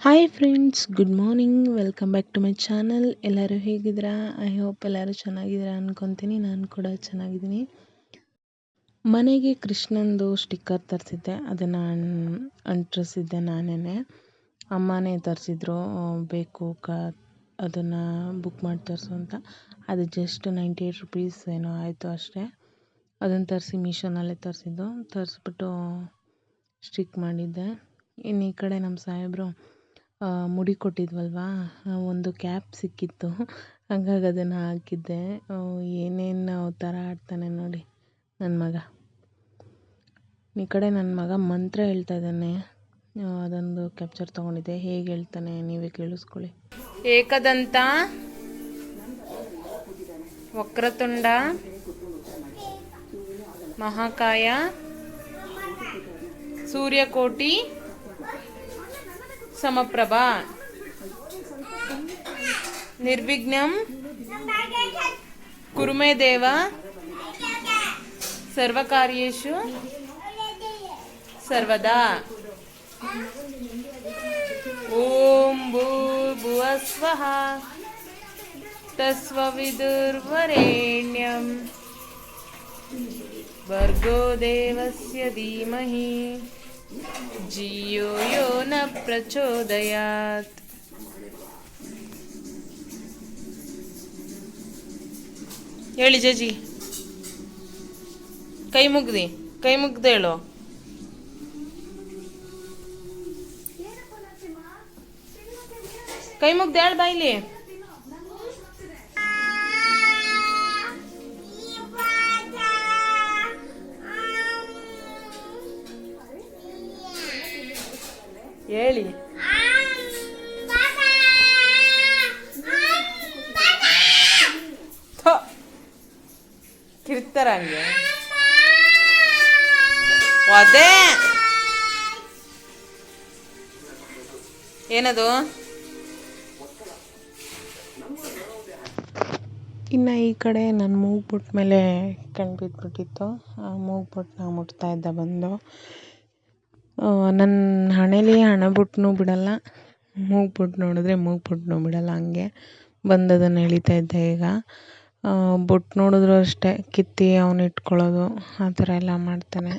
Hi friends good morning welcome back to my channel ಎಲ್ಲರೂ ಹೇಗಿದ್ದೀರಾ? I hope ಎಲ್ಲರೂ ಚೆನ್ನಾಗಿದ್ದೀರಾ ಅನ್ಕೊತೀನಿ. ನಾನು ಕೂಡ ಚೆನ್ನಾಗಿದ್ದೀನಿ. ಮನೆಗೆ ಕೃಷ್ಣಂದು ಸ್ಟಿಕ್ಕರ್ ತರಿಸಿದ್ದೆ. ಅದನ್ನು ಅಂಟಿಸಿದ್ದೆ ನಾನೇ ಅಮ್ಮನೇ ತರಿಸಿದ್ರು. ಬೇಕು ಕ, ಅದನ್ನು ಬುಕ್ ಮಾಡಿ ತರಿಸು ಅಂತ. ಅದು ಜಸ್ಟ್ ನೈಂಟಿ ಏಯ್ಟ್ ರುಪೀಸ್ ಏನೋ ಆಯಿತು ಅಷ್ಟೇ. ಅದನ್ನು ತರಿಸಿ ಮೀಶೋನಲ್ಲೇ ತರಿಸಿದ್ದು, ತರಿಸ್ಬಿಟ್ಟು ಸ್ಟಿಕ್ ಮಾಡಿದ್ದೆ. ಇನ್ನು ಈ ಕಡೆ ನಮ್ಮ ಸಾಹೇಬರು ಮುಡಿ ಕೊಟ್ಟಿದ್ವಲ್ವಾ ಒಂದು ಕ್ಯಾಪ್ ಸಿಕ್ಕಿತ್ತು. ಹಾಗಾಗಿ ಅದನ್ನು ಹಾಕಿದ್ದೆ. ಏನೇನು ಥರ ಆಡ್ತಾನೆ ನೋಡಿ ನನ್ನ ಮಗ. ಈ ಕಡೆ ನನ್ನ ಮಗ ಮಂತ್ರ ಹೇಳ್ತಾ ಇದ್ದಾನೆ. ಅದೊಂದು ಕ್ಯಾಪ್ಚರ್ ತೊಗೊಂಡಿದ್ದೆ. ಹೇಗೆ ಹೇಳ್ತಾನೆ ನೀವೇ ಕೇಳಿಸ್ಕೊಳ್ಳಿ. ಏಕದಂತ ವಕ್ರತುಂಡ महाकाय सूर्यकोटि समप्रभा निर्विघ्न कुरमे देव सर्वकार्यु सर्वदा ॐ भूर्भुवः स्वः तस्वविदुर्वरेण्यम् भर्गो देवस्य धीमहि धियो यो न प्रचोदयात् ಹೇಳಿ ಜಜಿ ಕೈ ಮುಗ್ದಿ ಕೈ ಮುಗ್ದು ಹೇಳು ಕೈ ಮುಗ್ದು ಹೇಳು ಬಾಯ್ಲಿ ಹೇಳಿ. ಕಿರ್ತಾರ ಹಂಗೆ. ಅದೇ ಏನದು? ಇನ್ನು ಈ ಕಡೆ ನನ್ನ ಮೂಗ್ಬಿಟ್ಟ ಮೇಲೆ ಕಣ್ಬಿಟ್ಬಿಟ್ಟಿತ್ತು ಆ ಮೂಗ್ಬಿಟ್ಟು ನಾವು ಮುಟ್ತಾ ಇದ್ದ ಬಂದು. ನನ್ನ ಹಣೇಲಿ ಹಣ ಬೊಟ್ಟನ್ನು ಬಿಡಲ್ಲ. ಮೂಗು ಬಿಟ್ಟು ನೋಡಿದ್ರೆ ಮೂಗು ಬೊಟ್ಟನ್ನು ಬಿಡಲ್ಲ ಹಂಗೆ. ಬಂದು ಅದನ್ನು ಎಳಿತಾ ಇದ್ದೆ ಈಗ. ಬೊಟ್ಟು ನೋಡಿದ್ರು ಅಷ್ಟೇ. ಕಿತ್ತಿ ಅವನು ಇಟ್ಕೊಳ್ಳೋದು ಆ ಥರ ಎಲ್ಲ ಮಾಡ್ತಾನೆ.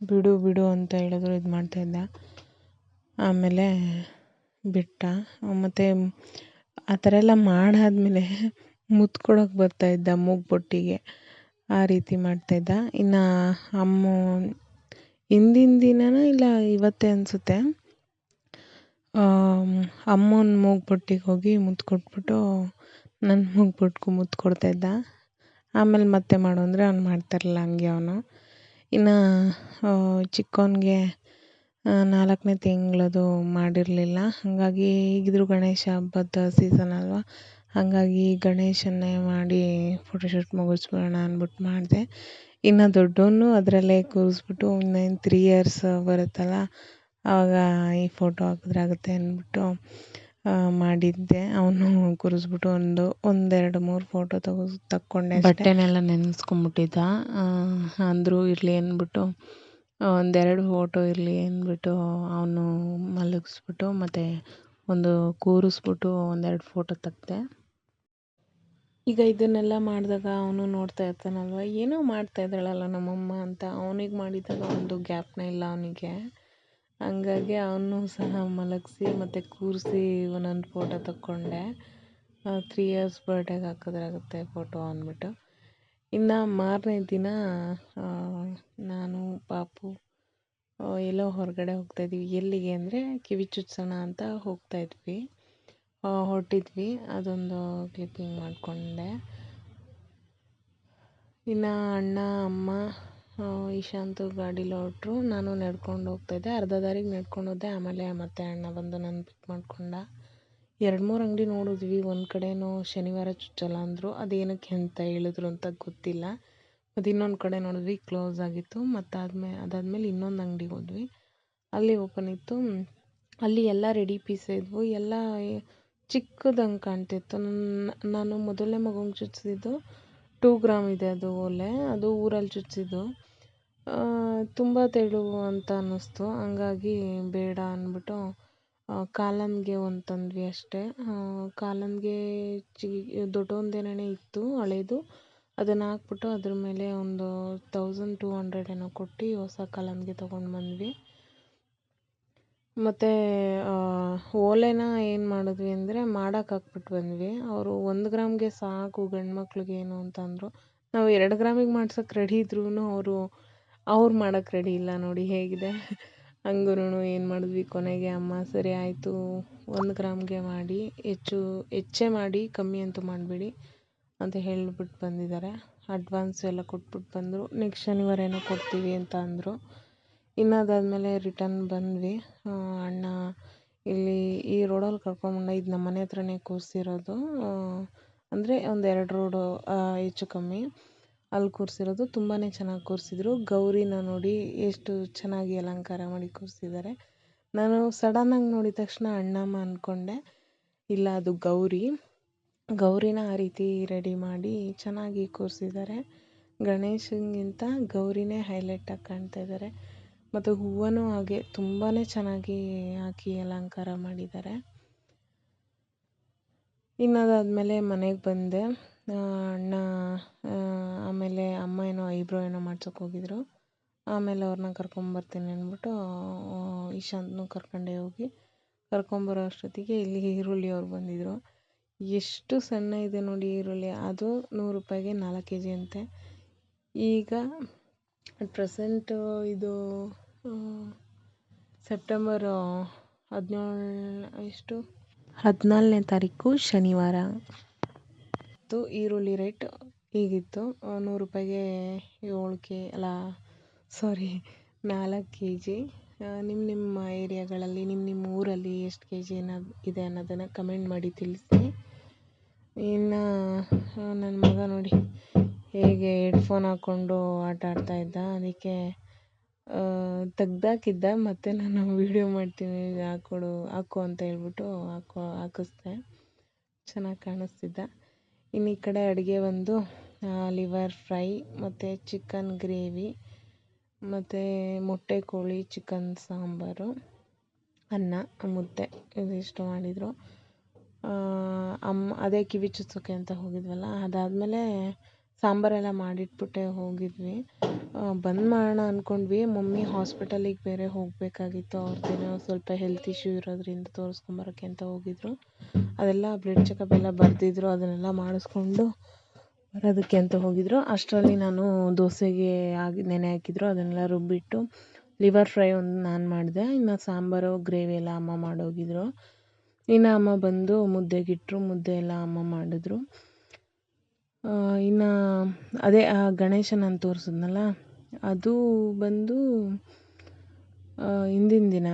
ಬಿಡು ಬಿಡು ಅಂತ ಹೇಳಿದ್ರು ಇದು ಮಾಡ್ತಾಯಿದ್ದ ಆಮೇಲೆ ಬಿಟ್ಟ. ಮತ್ತು ಆ ಥರ ಎಲ್ಲ ಮಾಡಾದ್ಮೇಲೆ ಮುತ್ತು ಕೊಡೋಕೆ ಬರ್ತಾಯಿದ್ದ ಮೂಗು ಬೊಟ್ಟಿಗೆ. ಆ ರೀತಿ ಮಾಡ್ತಾಯಿದ್ದ ಇನ್ನು ಅಮ್ಮ ಹಿಂದಿನ ದಿನನೋ ಇಲ್ಲ, ಇವತ್ತೇ ಅನಿಸುತ್ತೆ. ಅಮ್ಮನ ಮೂಗ್ಬೊಟ್ಟಿಗೆ ಹೋಗಿ ಮುತ್ತು ಕೊಟ್ಬಿಟ್ಟು ನನ್ನ ಮೂಗು ಬೊಟ್ಟಿಗೂ ಮುತ್ತು ಕೊಡ್ತಾಯಿದ್ದ ಆಮೇಲೆ ಮತ್ತೆ ಮಾಡು ಅಂದರೆ ಅವ್ನು ಮಾಡ್ತಾಯಿರಲಿಲ್ಲ ಹಂಗೆ ಅವನು. ಇನ್ನು ಚಿಕ್ಕವನಿಗೆ ನಾಲ್ಕನೇ ತಿಂಗಳದು ಮಾಡಿರಲಿಲ್ಲ. ಹಾಗಾಗಿ ಈಗಿದ್ರು ಗಣೇಶ ಹಬ್ಬದ ಸೀಸನ್ ಅಲ್ವಾ? ಹಾಗಾಗಿ ಗಣೇಶನ್ನೇ ಮಾಡಿ ಫೋಟೋಶೂಟ್ ಮುಗಿಸ್ಬಿಡೋಣ ಅಂದ್ಬಿಟ್ಟು ಮಾಡಿದೆ. ಇನ್ನು ದೊಡ್ಡವನು ಅದರಲ್ಲೇ ಕೂರಿಸ್ಬಿಟ್ಟು ಇನ್ನೇನು ತ್ರೀ ಇಯರ್ಸ್ ಬರುತ್ತಲ್ಲ ಆವಾಗ ಈ ಫೋಟೋ ಹಾಕಿದ್ರೆ ಆಗುತ್ತೆ ಅಂದ್ಬಿಟ್ಟು ಮಾಡಿದ್ದೆ. ಅವನು ಕೂರಿಸ್ಬಿಟ್ಟು ಒಂದು, ಒಂದೆರಡು ಮೂರು ಫೋಟೋ ತಗೋ, ತಕ್ಕೊಂಡೆ ಬಟ್ಟೆನೆಲ್ಲ ನೆನೆಸ್ಕೊಂಬಿಟ್ಟಿದ್ದ. ಅಂದರೂ ಇರಲಿ ಅಂದ್ಬಿಟ್ಟು, ಒಂದೆರಡು ಫೋಟೋ ಇರಲಿ ಅಂದ್ಬಿಟ್ಟು ಅವನು ಮಲಗಿಸ್ಬಿಟ್ಟು ಮತ್ತು ಒಂದು ಕೂರಿಸ್ಬಿಟ್ಟು ಒಂದೆರಡು ಫೋಟೋ ತೆಗ್ದೆ ಈಗ ಇದನ್ನೆಲ್ಲ ಮಾಡಿದಾಗ ಅವನು ನೋಡ್ತಾ ಇರ್ತಾನಲ್ವ? ಏನೋ ಮಾಡ್ತಾ ಇದ್ದಾಳಲ್ಲ ನಮ್ಮಮ್ಮ ಅಂತ. ಅವನಿಗೆ ಮಾಡಿದಾಗ ಒಂದು ಜ್ಞಾಪನ ಇಲ್ಲ ಅವನಿಗೆ. ಹಂಗಾಗಿ ಅವನು ಸಹ ಮಲಗಿಸಿ ಮತ್ತು ಕೂರಿಸಿ ಒಂದೊಂದು ಫೋಟೋ ತಕ್ಕೊಂಡೆ. ತ್ರೀ ಇಯರ್ಸ್ ಬರ್ಡೇಗೆ ಹಾಕಿದ್ರಾಗುತ್ತೆ ಫೋಟೋ ಅಂದ್ಬಿಟ್ಟು. ಇನ್ನು ಮಾರನೇ ದಿನ ನಾನು, ಪಾಪು ಎಲ್ಲೋ ಹೊರಗಡೆ ಹೋಗ್ತಾಯಿದ್ವಿ ಎಲ್ಲಿಗೆ ಅಂದರೆ ಕಿವಿ ಚುಚ್ಸೋಣ ಅಂತ ಹೋಗ್ತಾಯಿದ್ವಿ ಹೊರಟಿದ್ವಿ. ಅದೊಂದು ಕ್ಲಿಪ್ಪಿಂಗ್ ಮಾಡಿಕೊಂಡೆ. ಇನ್ನು ಅಣ್ಣ, ಅಮ್ಮ ಇಶಾಂತು ಗಾಡೀಲಿ ಹೊರಟ್ರು ನಾನು ನಡ್ಕೊಂಡು ಹೋಗ್ತಾಯಿದ್ದೆ ಅರ್ಧ ದಾರಿಗೆ ನಡ್ಕೊಂಡು ಹೋದೆ. ಆಮೇಲೆ ಮತ್ತೆ ಅಣ್ಣ ಬಂದು ನನ್ನ ಪಿಕ್ ಮಾಡಿಕೊಂಡ. ಎರಡು ಮೂರು ಅಂಗಡಿ ನೋಡಿದ್ವಿ. ಒಂದು ಕಡೆನೂ ಶನಿವಾರ ಚುಚ್ಚಲ್ಲ ಅಂದರು. ಅದೇನಕ್ಕೆ ಅಂತ ಹೇಳಿದ್ರು ಅಂತ ಗೊತ್ತಿಲ್ಲ. ಮತ್ತು ಇನ್ನೊಂದು ಕಡೆ ನೋಡಿದ್ವಿ. ಕ್ಲೋಸ್ ಆಗಿತ್ತು. ಮತ್ತು ಆದ್ಮೇ ಅದಾದಮೇಲೆ ಇನ್ನೊಂದು ಅಂಗಡಿಗೆ ಹೋದ್ವಿ. ಅಲ್ಲಿ ಓಪನ್ ಇತ್ತು. ಅಲ್ಲಿ ಎಲ್ಲ ರೆಡಿ ಪೀಸೇ ಇದ್ವು. ಎಲ್ಲ ಚಿಕ್ಕದಂಗೆ ಕಾಣ್ತಿತ್ತು. ನನ್ನ ನಾನು ಮೊದಲನೇ ಮಗುಂಗೆ ಚುಚ್ಚಿಸಿದ್ದು ಟೂ ಗ್ರಾಮ್ ಇದೆ ಅದು ಓಲೆ, ಅದು ಊರಲ್ಲಿ ಚುಚ್ಚಿದ್ದು. ತುಂಬ ತೆಳು ಅಂತ ಅನ್ನಿಸ್ತು. ಹಂಗಾಗಿ ಬೇಡ ಅಂದ್ಬಿಟ್ಟು ಕಾಲನ್ಗೆ ಒಂದು ತಂದ್ವಿ ಅಷ್ಟೇ. ಕಾಲನ್ಗೆ ಚಿ ದೊಡ್ಡೊಂದೇನೇ ಇತ್ತು, ಹಳೇದು. ಅದನ್ನು ಹಾಕ್ಬಿಟ್ಟು ಅದ್ರ ಮೇಲೆ ಒಂದು ತೌಸಂಡ್ ಟೂ ಹಂಡ್ರೆಡ್ ಏನೋ ಕೊಟ್ಟು ಹೊಸ ಕಾಲನ್ಗೆ ತೊಗೊಂಡು ಬಂದ್ವಿ. ಮತ್ತು ಓಲೆನ ಏನು ಮಾಡಿದ್ವಿ ಅಂದರೆ ಮಾಡಕ್ಕೆ ಹಾಕ್ಬಿಟ್ಟು ಬಂದ್ವಿ. ಅವರು ಒಂದು ಗ್ರಾಮ್ಗೆ ಸಾಕು ಗಂಡು ಮಕ್ಳಿಗೆ ಏನು ಅಂತ ಅಂದರು ನಾವು ಎರಡು ಗ್ರಾಮಿಗೆ ಮಾಡ್ಸೋಕೆ ರೆಡಿ ಇದ್ರೂ ಅವರು, ಅವ್ರು ಮಾಡೋಕೆ ರೆಡಿ ಇಲ್ಲ ನೋಡಿ ಹೇಗಿದೆ. ಹಂಗೂ ಏನು ಮಾಡಿದ್ವಿ ಕೊನೆಗೆ, ಅಮ್ಮ ಸರಿ ಆಯಿತು, ಒಂದು ಗ್ರಾಮ್ಗೆ ಮಾಡಿ, ಹೆಚ್ಚು, ಹೆಚ್ಚೇ ಮಾಡಿ, ಕಮ್ಮಿ ಅಂತೂ ಮಾಡಬೇಡಿ ಅಂತ ಹೇಳ್ಬಿಟ್ಟು ಬಂದಿದ್ದಾರೆ ಅಡ್ವಾನ್ಸ್ ಎಲ್ಲ ಕೊಟ್ಬಿಟ್ಟು ಬಂದರು. ನೆಕ್ಸ್ಟ್ ಶನಿವಾರ ಏನೋ ಕೊಡ್ತೀವಿ ಅಂತ ಅಂದರು. ಇನ್ನು ಅದಾದಮೇಲೆ ರಿಟರ್ನ್ ಬಂದ್ವಿ. ಅಣ್ಣ ಇಲ್ಲಿ ಈ ರೋಡಲ್ಲಿ ಕರ್ಕೊಂಬಂದ ಇದು ನಮ್ಮ ಮನೆ ಹತ್ರನೇ ಕೂರಿಸಿರೋದು. ಅಂದರೆ ಒಂದು ಎರಡು ರೋಡು ಹೆಚ್ಚು ಕಮ್ಮಿ. ಅಲ್ಲಿ ಕೂರಿಸಿರೋದು. ತುಂಬಾ ಚೆನ್ನಾಗಿ ಕೂರಿಸಿದ್ರು. ಗೌರಿನ ನೋಡಿ ಎಷ್ಟು ಚೆನ್ನಾಗಿ ಅಲಂಕಾರ ಮಾಡಿ ಕೂರಿಸಿದ್ದಾರೆ. ನಾನು ಸಡನ್ನಾಗಿ ನೋಡಿದ ತಕ್ಷಣ ಅಣ್ಣಮ್ಮ ಅಂದ್ಕೊಂಡೆ ಇಲ್ಲ, ಅದು ಗೌರಿ. ಗೌರಿನ ಆ ರೀತಿ ರೆಡಿ ಮಾಡಿ ಚೆನ್ನಾಗಿ ಕೂರಿಸಿದ್ದಾರೆ. ಗಣೇಶನಿಗಿಂತ ಗೌರಿನೇ ಹೈಲೈಟಾಗಿ ಕಾಣ್ತಾ ಇದ್ದಾರೆ. ಮತ್ತು ಹೂವನೂ ಹಾಗೆ ತುಂಬಾ ಚೆನ್ನಾಗಿ ಹಾಕಿ ಅಲಂಕಾರ ಮಾಡಿದ್ದಾರೆ. ಇನ್ನು ಅದಾದಮೇಲೆ ಮನೆಗೆ ಬಂದೆ. ಅಣ್ಣ ಆಮೇಲೆ ಅಮ್ಮ ಏನೋ ಐಬ್ರೋ ಏನೋ ಮಾಡ್ಸೋಕೆ ಹೋಗಿದ್ರು. ಆಮೇಲೆ ಅವ್ರನ್ನ ಕರ್ಕೊಂಬರ್ತೀನಿ ಅಂದ್ಬಿಟ್ಟು ಇಶಾಂತ್ನೂ ಕರ್ಕೊಂಡೆ ಹೋಗಿ ಕರ್ಕೊಂಬರೋ ಅಷ್ಟೊತ್ತಿಗೆ ಇಲ್ಲಿ ಈರುಳ್ಳಿ ಅವ್ರು ಬಂದಿದ್ದರು ಎಷ್ಟು ಸಣ್ಣ ಇದೆ ನೋಡಿ ಈರುಳ್ಳಿ. ಅದು ನೂರು ರೂಪಾಯಿಗೆ ನಾಲ್ಕು ಕೆ ಜಿ ಅಂತೆ. ಈಗ ಅಟ್ ಪ್ರೆಸೆಂಟು ಇದು ಸೆಪ್ಟೆಂಬರ್ ಹದಿನೇಳು ಎಷ್ಟು? ಹದಿನಾಲ್ಕನೇ ತಾರೀಕು ಶನಿವಾರ. ಮತ್ತು ಈರುಳ್ಳಿ ರೇಟ್ ಹೀಗಿತ್ತು ನೂರು ರೂಪಾಯಿಗೆ ಏಳು ಕೆ, ಅಲ್ಲ, ಸಾರಿ, ನಾಲ್ಕು ಕೆ ಜಿ ನಿಮ್ಮ ನಿಮ್ಮ ಏರಿಯಾಗಳಲ್ಲಿ ನಿಮ್ಮ ನಿಮ್ಮ ಊರಲ್ಲಿ ಎಷ್ಟು ಕೆ ಜಿ ಅನ್ನೋದು, ಇದೆ ಅನ್ನೋದನ್ನು ಕಮೆಂಟ್ ಮಾಡಿ ತಿಳಿಸಿ. ಇನ್ನು ನನ್ನ ಮಗ ನೋಡಿ ಹೇಗೆ ಹೆಡ್ಫೋನ್ ಹಾಕ್ಕೊಂಡು ಆಟ ಆಡ್ತಾ ಇದ್ದ, ಅದಕ್ಕೆ ತೆಗ್ದಾಕಿದ್ದ, ಮತ್ತೆ ನಾನು ವೀಡಿಯೋ ಮಾಡ್ತೀನಿ ಹಾಕ್ಕೊಡು ಹಾಕು ಅಂತ ಹೇಳ್ಬಿಟ್ಟು ಹಾಕೋ, ಹಾಕಿಸ್ದೆ. ಚೆನ್ನಾಗಿ ಕಾಣಿಸ್ತಿದ್ದ. ಇನ್ನು ಈ ಕಡೆ ಅಡುಗೆ ಬಂದು ಲಿವರ್ ಫ್ರೈ ಮತ್ತು ಚಿಕನ್ ಗ್ರೇವಿ ಮತ್ತು ಮೊಟ್ಟೆ ಕೋಳಿ ಚಿಕನ್ ಸಾಂಬಾರು, ಅನ್ನ, ಮುದ್ದೆ, ಇದಿಷ್ಟು ಮಾಡಿದರು. ಅಮ್ಮ, ಅದೇ ಕಿವಿ ಚುಚ್ಚೋಕ್ಕೆ ಅಂತ ಹೋಗಿದ್ವಲ್ಲ, ಅದಾದಮೇಲೆ ಸಾಂಬಾರೆಲ್ಲ ಮಾಡಿಟ್ಬಿಟ್ಟೆ ಹೋಗಿದ್ವಿ. ಬಂದ್ ಮಾಡೋಣ ಅಂದ್ಕೊಂಡ್ವಿ ಮಮ್ಮಿ ಹಾಸ್ಪಿಟಲಿಗೆ ಬೇರೆ ಹೋಗಬೇಕಾಗಿತ್ತು. ಅವ್ರದ್ದೇನೋ ಸ್ವಲ್ಪ ಹೆಲ್ತ್ ಇಶ್ಯೂ ಇರೋದ್ರಿಂದ ತೋರಿಸ್ಕೊಂಬರೋಕ್ಕೆ ಅಂತ ಹೋಗಿದ್ರು. ಅದೆಲ್ಲ ಬ್ಲಡ್ ಚೆಕಪ್ ಎಲ್ಲ ಬರೆದಿದ್ರು. ಅದನ್ನೆಲ್ಲ ಮಾಡಿಸ್ಕೊಂಡು ಬರೋದಕ್ಕೆ ಅಂತ ಹೋಗಿದ್ರು. ಅಷ್ಟರಲ್ಲಿ ನಾನು ದೋಸೆಗೆ ಆಗಿ, ನೆನೆ ಹಾಕಿದ್ರು. ಅದನ್ನೆಲ್ಲ ರುಬ್ಬಿಟ್ಟು ಲಿವರ್ ಫ್ರೈ ಒಂದು ನಾನು ಮಾಡಿದೆ. ಇನ್ನು ಸಾಂಬಾರು ಗ್ರೇವಿ ಎಲ್ಲ ಅಮ್ಮ ಮಾಡೋಗಿದ್ರು. ಇನ್ನು ಅಮ್ಮ ಬಂದು ಮುದ್ದೆಗಿಟ್ಟರು ಮುದ್ದೆ ಎಲ್ಲ ಅಮ್ಮ ಮಾಡಿದ್ರು. ಇನ್ನು ಅದೇ ಆ ಗಣೇಶ ನಾನು ತೋರಿಸಿದ್ನಲ್ಲ, ಅದು ಬಂದು ಹಿಂದಿನ ದಿನ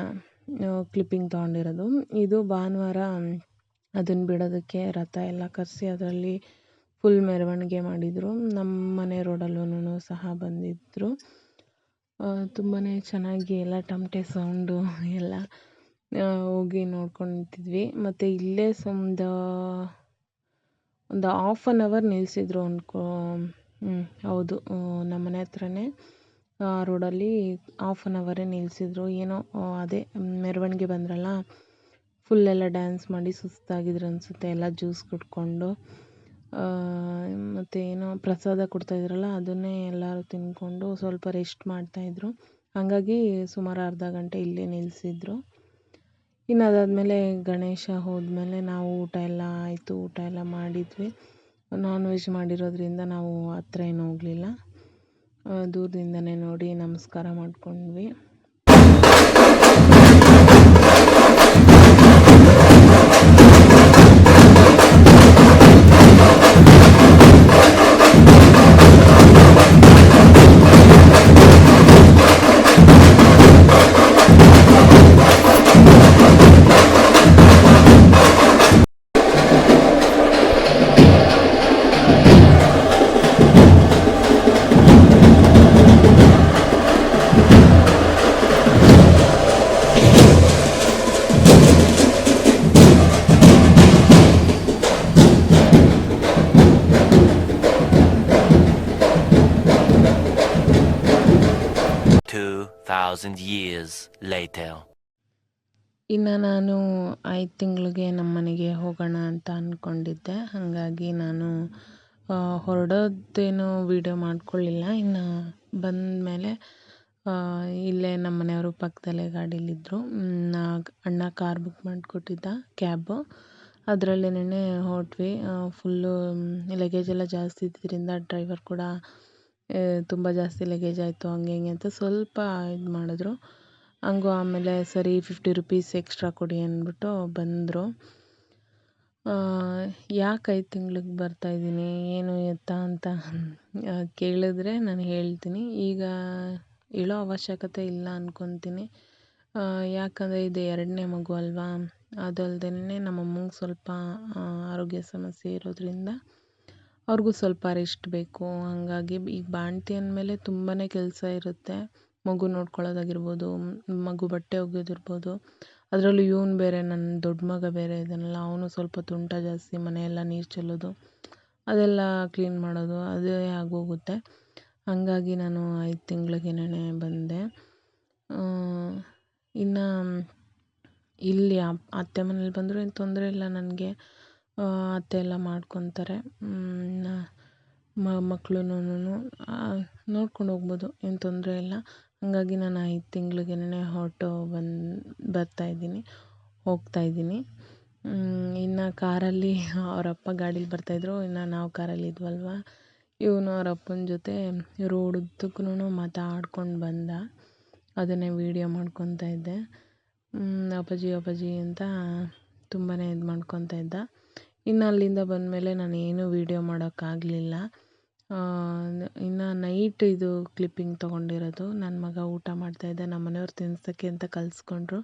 ಕ್ಲಿಪ್ಪಿಂಗ್ ತೊಗೊಂಡಿರೋದು. ಇದು ಭಾನುವಾರ ಅದನ್ನು ಬಿಡೋದಕ್ಕೆ ರಥ ಎಲ್ಲ ಕರೆಸಿ ಅದರಲ್ಲಿ ಫುಲ್ ಮೆರವಣಿಗೆ ಮಾಡಿದರು. ನಮ್ಮ ಮನೆ ರೋಡಲ್ಲೂ ಸಹ ಬಂದಿದ್ದರು ತುಂಬಾ ಚೆನ್ನಾಗಿ ಎಲ್ಲ ಟಮಟೆ ಸೌಂಡು ಎಲ್ಲ ಹೋಗಿ ನೋಡ್ಕೊಂಡು ನಿಂತಿದ್ವಿ ಮತ್ತು ಇಲ್ಲೇ ಒಂದು ಒಂದು ಆಫ್ ಆನ್ ಅವರ್ ನಿಲ್ಲಿಸಿದ್ರು ಅಂದ್ಕೋ ಹೌದು ನಮ್ಮ ಮನೆ ಹತ್ರನೇ ರೋಡಲ್ಲಿ ಆಫ್ ಆನ್ ಅವರೇ ನಿಲ್ಲಿಸಿದ್ರು ಏನೋ ಅದೇ ಮೆರವಣಿಗೆ ಬಂದ್ರಲ್ಲ ಫುಲ್ ಎಲ್ಲ ಡ್ಯಾನ್ಸ್ ಮಾಡಿ ಸುಸ್ತಾಗಿದ್ರು ಅನಿಸುತ್ತೆ, ಎಲ್ಲ ಜ್ಯೂಸ್ ಕುಡ್ಕೊಂಡು. ಮತ್ತು ಏನೋ ಪ್ರಸಾದ ಕೊಡ್ತಾಯಿದ್ರಲ್ಲ ಅದನ್ನೇ ಎಲ್ಲರೂ ತಿಂದ್ಕೊಂಡು ಸ್ವಲ್ಪ ರೆಸ್ಟ್ ಮಾಡ್ತಾಯಿದ್ರು ಹಾಗಾಗಿ ಸುಮಾರು ಅರ್ಧ ಗಂಟೆ ಇಲ್ಲೇ ನಿಲ್ಲಿಸಿದ್ರು ಇನ್ನು ಅದಾದಮೇಲೆ ಗಣೇಶ ಹೋದಮೇಲೆ ನಾವು ಊಟ ಎಲ್ಲ ಆಯಿತು, ಊಟ ಎಲ್ಲ ಮಾಡಿದ್ವಿ. ನಾನ್ ವೆಜ್ ಮಾಡಿರೋದರಿಂದ ನಾವು ಹತ್ರ ಏನು ಹೋಗಲಿಲ್ಲ. ದೂರದಿಂದನೇ ನೋಡಿ ನಮಸ್ಕಾರ ಮಾಡ್ಕೊಂಡ್ವಿ. 2,000 years later. ಇನ್ನು ನಾನು ಐದು ತಿಂಗಳಿಗೆ ನಮ್ಮ ಮನೆಗೆ ಹೋಗೋಣ ಅಂತ ಅಂದ್ಕೊಂಡಿದ್ದೆ ಹಾಗಾಗಿ ನಾನು ಹೊರಡೋದೇನೋ ವೀಡಿಯೋ ಮಾಡ್ಕೊಳ್ಳಿಲ್ಲ. ಇನ್ನು ಬಂದಮೇಲೆ ಇಲ್ಲೇ ನಮ್ಮ ಮನೆಯವರು ಪಕ್ಕದಲ್ಲೇ ಗಾಡೀಲಿದ್ದರು ಅಣ್ಣ ಕಾರ್ ಬುಕ್ ಮಾಡಿಕೊಟ್ಟಿದ್ದ ಕ್ಯಾಬು ಅದರಲ್ಲೇನೆ ಹೊರಟ್ವಿ. ಫುಲ್ಲು ಲಗೇಜ್ ಎಲ್ಲ ಜಾಸ್ತಿ ಇದ್ದಿದ್ದರಿಂದ ಡ್ರೈವರ್ ಕೂಡ ತುಂಬ ಜಾಸ್ತಿ ಲಗೇಜ್ ಆಯಿತು, ಹಂಗೆ ಹಿಂಗೆ ಅಂತ ಸ್ವಲ್ಪ ಇದು ಮಾಡಿದ್ರು. ಹಂಗೂ ಆಮೇಲೆ ಸರಿ ಫಿಫ್ಟಿ ರುಪೀಸ್ ಎಕ್ಸ್ಟ್ರಾ ಕೊಡಿ ಅಂದ್ಬಿಟ್ಟು ಬಂದರು. ಯಾಕೆ ಐದು ತಿಂಗ್ಳಿಗೆ ಬರ್ತಾಯಿದ್ದೀನಿ ಏನು ಎತ್ತ ಅಂತ ಕೇಳಿದ್ರೆ ನಾನು ಹೇಳ್ತೀನಿ. ಈಗ ಹೇಳೋ ಅವಶ್ಯಕತೆ ಇಲ್ಲ ಅಂದ್ಕೊತೀನಿ ಯಾಕಂದರೆ ಇದು ಎರಡನೇ ಮಗು ಅಲ್ವಾ? ಅದಲ್ದೇ ನಮ್ಮ ಅಮ್ಮಂಗೆ ಸ್ವಲ್ಪ ಆರೋಗ್ಯ ಸಮಸ್ಯೆ ಇರೋದ್ರಿಂದ ಅವ್ರಿಗೂ ಸ್ವಲ್ಪ ರೆಸ್ಟ್ ಬೇಕು. ಹಾಗಾಗಿ ಈಗ ಬಾಣ್ತಿ ಅಂದಮೇಲೆ ತುಂಬಾ ಕೆಲಸ ಇರುತ್ತೆ. ಮಗು ನೋಡ್ಕೊಳ್ಳೋದಾಗಿರ್ಬೋದು, ಮಗು ಬಟ್ಟೆ ಒಗೆಯೋದಿರ್ಬೋದು ಅದರಲ್ಲೂ ಇವ್ನು ಬೇರೆ ನನ್ನ ದೊಡ್ಡ ಮಗ ಬೇರೆ ಇದ್ದಾನಲ್ಲ ಅವನು ಸ್ವಲ್ಪ ತುಂಟ ಜಾಸ್ತಿ, ಮನೆಯೆಲ್ಲ ನೀರು ಚೆಲ್ಲೋದು, ಅದೆಲ್ಲ ಕ್ಲೀನ್ ಮಾಡೋದು, ಅದೇ ಆಗೋಗುತ್ತೆ. ಹಾಗಾಗಿ ನಾನು ಐದು ತಿಂಗಳಿಗೇನೆ ಬಂದೆ. ಇನ್ನು ಇಲ್ಲಿ ಅತ್ತೆ ಮನೇಲಿ ಬಂದರೂ ಏನು ತೊಂದರೆ ಇಲ್ಲ ನನಗೆ. ಅತ್ತೆ ಎಲ್ಲ ಮಾಡ್ಕೊತಾರೆ. ಮಕ್ಳುನು ನೋಡ್ಕೊಂಡು ಹೋಗ್ಬೋದು, ಏನು ತೊಂದರೆ ಇಲ್ಲ. ಹಾಗಾಗಿ ನಾನು ಐದು ತಿಂಗ್ಳಿಗೇನೆ ಹೊರಟು ಬಂದು ಬರ್ತಾಯಿದ್ದೀನಿ ಹೋಗ್ತಾಯಿದ್ದೀನಿ ಇನ್ನು ಕಾರಲ್ಲಿ ಅವರಪ್ಪ ಗಾಡೀಲಿ ಬರ್ತಾಯಿದ್ರು ಇನ್ನು ನಾವು ಕಾರಲ್ಲಿ ಇದ್ವಲ್ವ. ಇವನು ಅವರಪ್ಪನ ಜೊತೆ ರೋಡ್ ಉದ್ದಕ್ಕೂ ಮಾತಾಡ್ಕೊಂಡು ಬಂದ. ಅದನ್ನೇ ವೀಡಿಯೋ ಮಾಡ್ಕೊತಾ ಇದ್ದೆ. ಅಪ್ಪಾಜಿ ಅಪ್ಪಾಜಿ ಅಂತ ತುಂಬಾ ಇದು ಮಾಡ್ಕೊತಾ ಇದ್ದ. ಇನ್ನು ಅಲ್ಲಿಂದ ಬಂದಮೇಲೆ ನಾನು ಏನೂ ವೀಡಿಯೋ ಮಾಡೋಕ್ಕಾಗಲಿಲ್ಲ ಇನ್ನು ನೈಟ್ ಇದು ಕ್ಲಿಪ್ಪಿಂಗ್ ತೊಗೊಂಡಿರೋದು. ನನ್ನ ಮಗ ಊಟ ಮಾಡ್ತಾಯಿದ್ದ ನಮ್ಮ ಮನೆಯವ್ರು ತಿನ್ನಿಸೋಕ್ಕೆ ಅಂತ ಕಲಿಸ್ಕೊಂಡ್ರು.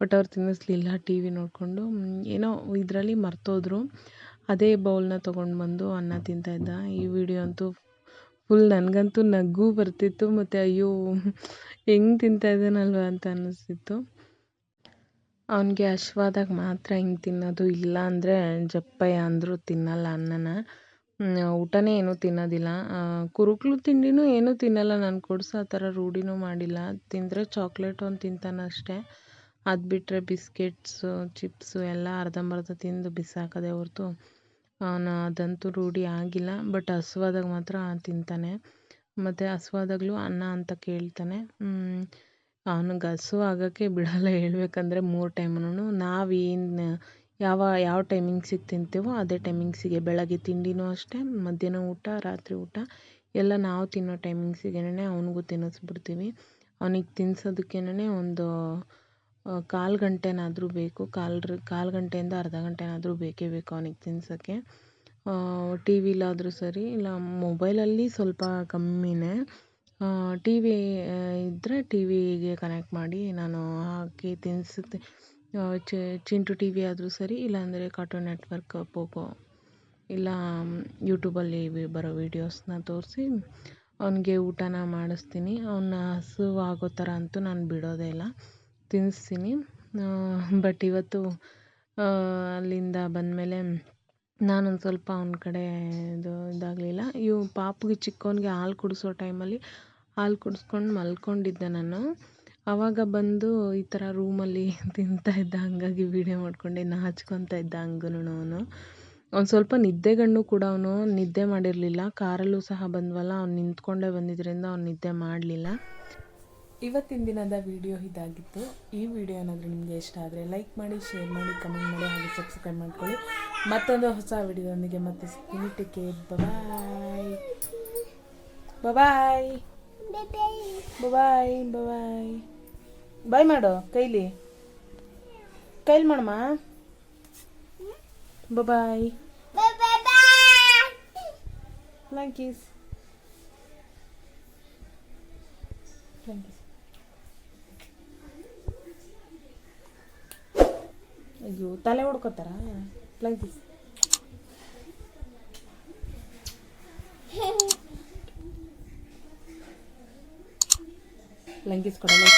ಬಟ್ ಅವ್ರು ತಿನ್ನಿಸ್ಲಿಲ್ಲ ಟಿ ವಿ ನೋಡಿಕೊಂಡು ಏನೋ ಇದರಲ್ಲಿ ಮರ್ತೋದ್ರು. ಅದೇ ಬೌಲ್ನ ತೊಗೊಂಡು ಬಂದು ಅನ್ನ ತಿಂತಾಯಿದ್ದ ಈ ವಿಡಿಯೋ ಅಂತೂ ಫುಲ್ ನನಗಂತೂ ನಗು ಬರ್ತಿತ್ತು. ಮತ್ತು ಅಯ್ಯೋ, ಹೆಂಗೆ ತಿಂತಾಯಿದ್ದಾನಲ್ವ ಅಂತ ಅನ್ನಿಸ್ತಿತ್ತು. ಅವನಿಗೆ ಹಶ್ವಾದಾಗ ಮಾತ್ರ ಹಿಂಗೆ ತಿನ್ನೋದು ಇಲ್ಲ ಅಂದರೆ ಜಪ್ಪಯ್ಯ ಅಂದರೂ ತಿನ್ನಲ್ಲ ಅನ್ನನ. ಊಟನೇ ಏನೂ ತಿನ್ನೋದಿಲ್ಲ. ಕುರುಕ್ಲು ತಿಂಡಿನೂ ಏನೂ ತಿನ್ನಲ್ಲ. ನಾನು ಕೊಡ್ಸೋ ಆ ಥರ ರೂಢಿನೂ ಮಾಡಿಲ್ಲ. ತಿಂದರೆ ಚಾಕ್ಲೇಟ್ ಒಂದು ತಿಂತಾನೆ ಅಷ್ಟೇ. ಅದು ಬಿಟ್ಟರೆ ಬಿಸ್ಕೆಟ್ಸು, ಚಿಪ್ಸು ಎಲ್ಲ ಅರ್ಧಂಬರ್ಧ ತಿಂದು ಬಿಸಾಕದೆ ಹೊರ್ತು ಅವನು ಅದಂತೂ ರೂಢಿ ಆಗಿಲ್ಲ. ಬಟ್ ಹಸ್ವಾದಾಗ ಮಾತ್ರ ತಿಂತಾನೆ. ಮತ್ತು ಹಸ್ವಾದಾಗಲೂ ಅನ್ನ ಅಂತ ಕೇಳ್ತಾನೆ. ಅವನಿಗೆ ಹಸು ಆಗೋಕ್ಕೆ ಬಿಡಲ್ಲ. ಹೇಳ್ಬೇಕಂದ್ರೆ ಮೂರು ಟೈಮ್ನು ನಾವೇನು ಯಾವ ಯಾವ ಟೈಮಿಂಗ್ಸಿಗೆ ತಿಂತೀವೋ ಅದೇ ಟೈಮಿಂಗ್ಸಿಗೆ ಬೆಳಗ್ಗೆ ತಿಂಡಿನೂ ಅಷ್ಟೇ, ಮಧ್ಯಾಹ್ನ ಊಟ, ರಾತ್ರಿ ಊಟ, ಎಲ್ಲ ನಾವು ತಿನ್ನೋ ಟೈಮಿಂಗ್ಸಿಗೇನೆ ಅವನಿಗೂ ತಿನ್ನಿಸ್ಬಿಡ್ತೀವಿ. ಅವನಿಗೆ ತಿನ್ಸೋದಕ್ಕೇನೆ ಒಂದು ಕಾಲು ಗಂಟೆನಾದರೂ ಬೇಕು, ಕಾಲು ಕಾಲು ಗಂಟೆಯಿಂದ ಅರ್ಧ ಗಂಟೆನಾದರೂ ಬೇಕೇ ಬೇಕು ಅವನಿಗೆ ತಿನ್ಸೋಕ್ಕೆ. ಟಿ ವಿಲಾದರೂ ಸರಿ, ಇಲ್ಲ ಮೊಬೈಲಲ್ಲಿ ಸ್ವಲ್ಪ ಕಮ್ಮಿನೇ. ಟಿ ವಿ ಇದ್ದರೆ ಟಿ ವಿಗೆ ಕನೆಕ್ಟ್ ಮಾಡಿ ನಾನು ಹಾಕಿ ತಿನ್ನಿಸುತ್ತೆ ಚಿಂಟು ಟಿ ವಿ ಆದರೂ ಸರಿ, ಇಲ್ಲಾಂದರೆ ಕಾರ್ಟೂನ್ ನೆಟ್ವರ್ಕ್ ಪೋಗೋ ಇಲ್ಲ ಯೂಟ್ಯೂಬಲ್ಲಿ ಬರೋ ವೀಡಿಯೋಸ್ನ ತೋರಿಸಿ, ಅವನಿಗೆ ಊಟನ ಮಾಡಿಸ್ತೀನಿ. ಅವನ್ನ ಹಸುವಾಗೋ ಥರ ಅಂತೂ ನಾನು ಬಿಡೋದೇ ಇಲ್ಲ. ತಿನ್ನಿಸ್ತೀನಿ ಬಟ್ ಇವತ್ತು ಅಲ್ಲಿಂದ ಬಂದಮೇಲೆ ನಾನೊಂದು ಸ್ವಲ್ಪ ಅವನ ಕಡೆ ಇದು ಇದಾಗಲಿಲ್ಲ. ಇವು ಪಾಪುಗೆ ಚಿಕ್ಕವನಿಗೆ ಹಾಲು ಕುಡಿಸೋ ಟೈಮಲ್ಲಿ ಹಾಲು ಕುಡಿಸ್ಕೊಂಡು ಮಲ್ಕೊಂಡಿದ್ದೆ ನಾನು. ಆವಾಗ ಬಂದು ಈ ಥರ ರೂಮಲ್ಲಿ ತಿಂತಾ ಇದ್ದ ಹಂಗಾಗಿ ವೀಡಿಯೋ ಮಾಡ್ಕೊಂಡೆ ನಾಚ್ಕೊತಾ ಇದ್ದ ಹಂಗೂನು ಅವನು. ಒಂದು ಸ್ವಲ್ಪ ನಿದ್ದೆಗಣ್ಣು ಕೂಡ ಅವನು ನಿದ್ದೆ ಮಾಡಿರಲಿಲ್ಲ. ಕಾರಲ್ಲೂ ಸಹ ಬಂದ್ವಲ್ಲ, ಅವ್ನು ನಿಂತ್ಕೊಂಡೇ ಬಂದಿದ್ದರಿಂದ ಅವ್ನು ನಿದ್ದೆ ಮಾಡಲಿಲ್ಲ. ಇವತ್ತಿನ ದಿನದ ವಿಡಿಯೋ ಇದಾಗಿತ್ತು. ಈ ವಿಡಿಯೋ ಏನಾದರೂ ನಿಮಗೆ ಇಷ್ಟ ಆದರೆ ಲೈಕ್ ಮಾಡಿ ಶೇರ್ ಮಾಡಿ ಕಮೆಂಟ್ ಮಾಡಿ, ಹಾಗೆ ಸಬ್ಸ್ಕ್ರೈಬ್ ಮಾಡ್ಕೊಳ್ಳಿ. ಮತ್ತೊಂದು ಹೊಸ ವಿಡಿಯೋದೊಂದಿಗೆ ಮತ್ತೆ ಸಿಗ್ತೀನಿ. ಟೇಕ್ ಕೇರ್ ಬಾಯ್ ಬಾಯ್ ಬಾಯ್ ಬಾಯ್ ಬಾಯ್ ಮಾಡು ಕೈಲಿ ಕೈಲಿ ಮಾಡಮ್ಮ ಬಾಯ್ ಫ್ಲಾಂಕೀಸ್ ಫ್ಲಾಂಕೀಸ್ ಅಯ್ಯೋ ತಲೆ ಹೊಡ್ಕೋತಾರ? ですからね。